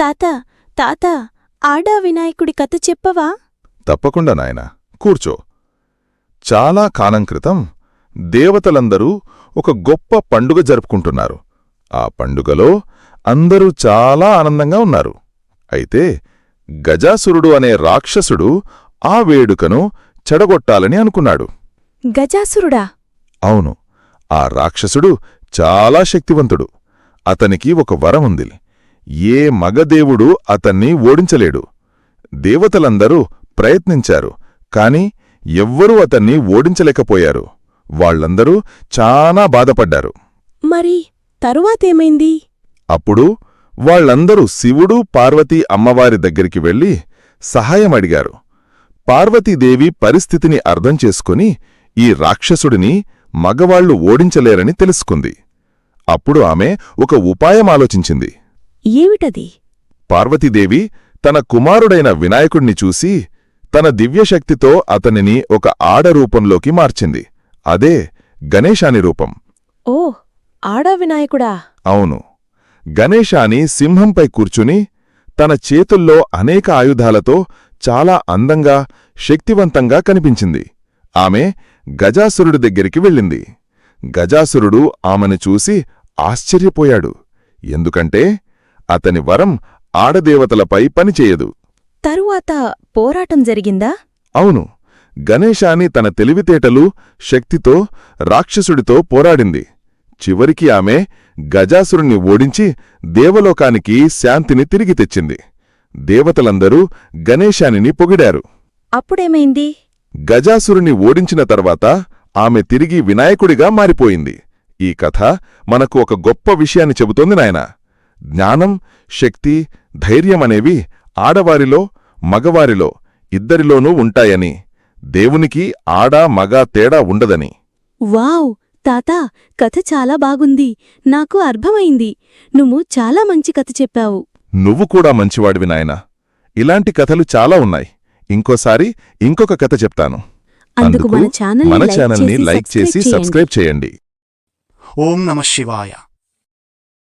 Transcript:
తాత తాత ఆడా వినాయకుడి కథ చెప్పవా? తప్పకుండా నాయనా. కూర్చో. చాలా కాలం క్రితం దేవతలందరూ ఒక గొప్ప పండుగ జరుపుకుంటున్నారు. ఆ పండుగలో అందరూ చాలా ఆనందంగా ఉన్నారు. అయితే గజాసురుడు అనే రాక్షసుడు ఆ వేడుకను చెడగొట్టాలని అనుకున్నాడు. గజాసురుడా? అవును. ఆ రాక్షసుడు చాలా శక్తివంతుడు. అతనికి ఒక వరం ఉంది. ఏ మగదేవుడు అతన్ని ఓడించలేడు. దేవతలందరూ ప్రయత్నించారు కాని ఎవ్వరూ అతన్ని ఓడించలేకపోయారు. వాళ్ళందరూ చాలా బాధపడ్డారు. మరి తరువాతేమైంది అప్పుడు వాళ్ళందరూ శివుడు పార్వతీ అమ్మవారి దగ్గరికి వెళ్ళి సహాయం అడిగారు. పార్వతీదేవి పరిస్థితిని అర్థం చేసుకుని ఈ రాక్షసుడిని మగవాళ్ళు ఓడించలేరని తెలుసుకుంది. అప్పుడు ఆమె ఒక ఉపాయం ఆలోచించింది. ఏమిటది? పార్వతీదేవి తన కుమారుడైన వినాయకుణ్ణి చూసి తన దివ్యశక్తితో అతనిని ఒక ఆడ రూపంలోకి మార్చింది. అదే గణేశాని రూపం. ఓ ఆడా వినాయకుడా? అవును. గణేశాని సింహంపై కూర్చుని తన చేతుల్లో అనేక ఆయుధాలతో చాలా అందంగా శక్తివంతంగా కనిపించింది. ఆమె గజాసురుడి దగ్గరికి వెళ్ళింది. గజాసురుడు ఆమెను చూసి ఆశ్చర్యపోయాడు. ఎందుకంటే అతని వరం ఆడదేవతలపై పనిచేయదు. తరువాత పోరాటం జరిగిందా? అవును. గణేశాని తన తెలివితేటలు శక్తితో రాక్షసుడితో పోరాడింది. చివరికి ఆమె గజాసురుణ్ణి ఓడించి దేవలోకానికి శాంతిని తిరిగి తెచ్చింది. దేవతలందరూ గణేశానిని పొగిడారు. అప్పుడేమైంది? గజాసురుని ఓడించిన తర్వాత ఆమె తిరిగి వినాయకుడిగా మారిపోయింది. ఈ కథ మనకు ఒక గొప్ప విషయాన్ని చెబుతోంది నాయనా. జ్ఞానం శక్తి ధైర్యమనేవి ఆడవారిలో మగవారిలో ఇద్దరిలోనూ ఉంటాయని. దేవునికి ఆడ మగ తేడా ఉండదని. వావ్! తాత కథ చాలా బాగుంది. నాకు అర్థమైంది. నువ్వు చాలా మంచి కథ చెప్పావు. నువ్వు కూడా మంచివాడివి నాయనా. ఇలాంటి కథలు చాలా ఉన్నాయి. ఇంకోసారి ఇంకొక కథ చెప్తాను. అందుకు మన ఛానల్ని మన లైక్ చేసి లైక్ చేసి సబ్స్క్రైబ్ చేయండి. సబ్స్క్రైబ్ చేయండి. ఓం నమ శివాయ.